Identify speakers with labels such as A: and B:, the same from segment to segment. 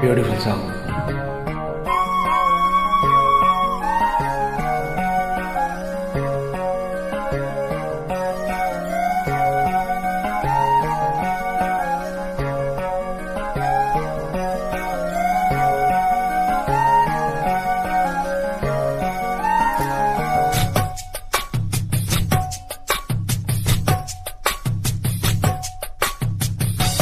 A: Beautiful song.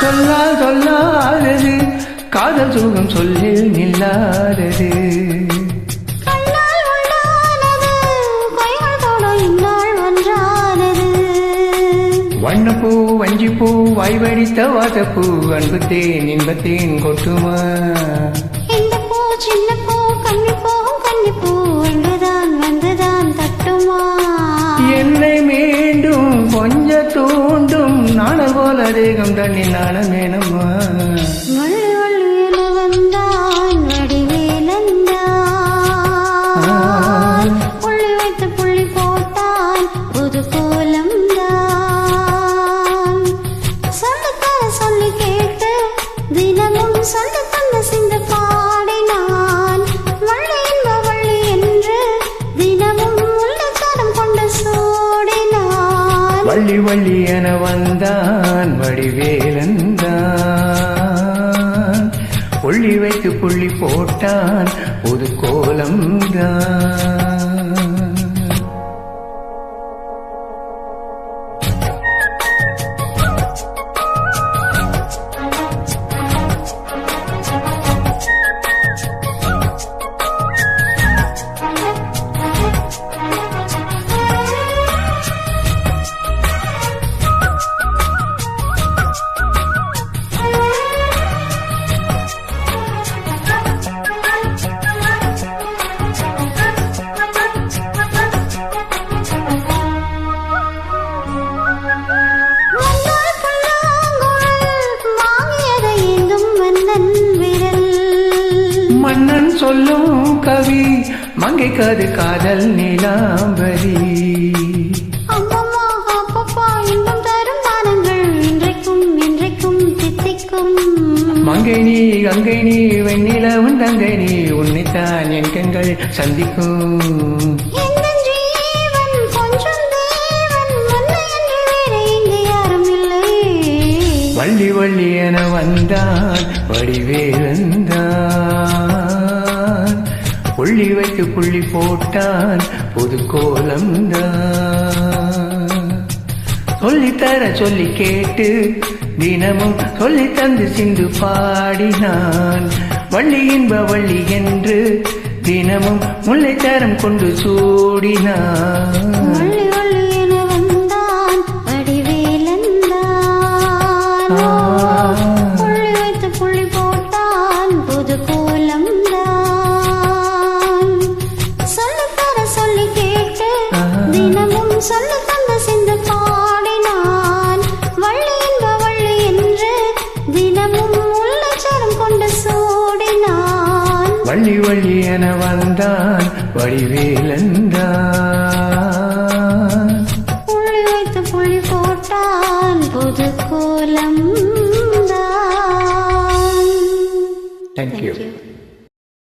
A: சொல்லால் சொல்லாதது காதல் சுகம் சொல்லில் நில்லாதது. வண்ணப்பூ வஞ்சிப்பூ வாய்வடித்த வாசப்பூ அன்புத்தேன் இன்பத்தேன் கொட்டுமா?
B: இந்த
A: போல தேகம் தண்ணி நாணமேனம்மா.
B: வள்ளி வள்ளி என வந்தான் வடிவேலந்தான் புள்ளி வைத்து புள்ளி போட்டான் புது கோலம்தான். சொல்லத்தர சொல்லி கேட்டு தினமும் சொல்ல தந்த சிந்து பாடினான் வள்ளி என்ப வள்ளி என்று தினமும் உள்ளத்தரம் கொண்டு சூடினான்
A: வள்ளி வள்ளி என வந்தான் வடிவேலந்தான் புள்ளி வைத்து புள்ளி போட்டான் புது கோலம்தான்.
B: மன்னன்
A: சொல்லும் கவி மங்கை காது காதல் நீலாம்பரி. மங்கை நீ கங்கை நீ வெண்ணிலவன் தங்கை நீ உன்னைத்தான் என் கண்கள் சந்திக்கும். வள்ளி வள்ளி என வந்தான் வடிவேலந்தான் புள்ளி வைத்து புள்ளி போட்டால் புது கோலம்தான் சொல்லித்தர சொல்லி கேட்டு தினமும் சொல்லி தந்து சிந்து பாடினான். வள்ளி இன்ப வள்ளி என்று தினமும் முல்லை தரம் கொண்டு சூடினான்.
B: தினமும் சொல்ல தந்த சிந்து பாடினான். வள்ளி என்ப வள்ளி என்று தினமும் உள்ளச்சரம் கொண்டு சூடினான்.
A: வள்ளி வள்ளி என வந்தான் வடிவேலந்தான்
B: புள்ளி வைத்து புள்ளி போட்டான் புது கோலம் தான்.
A: தேங்க்யூ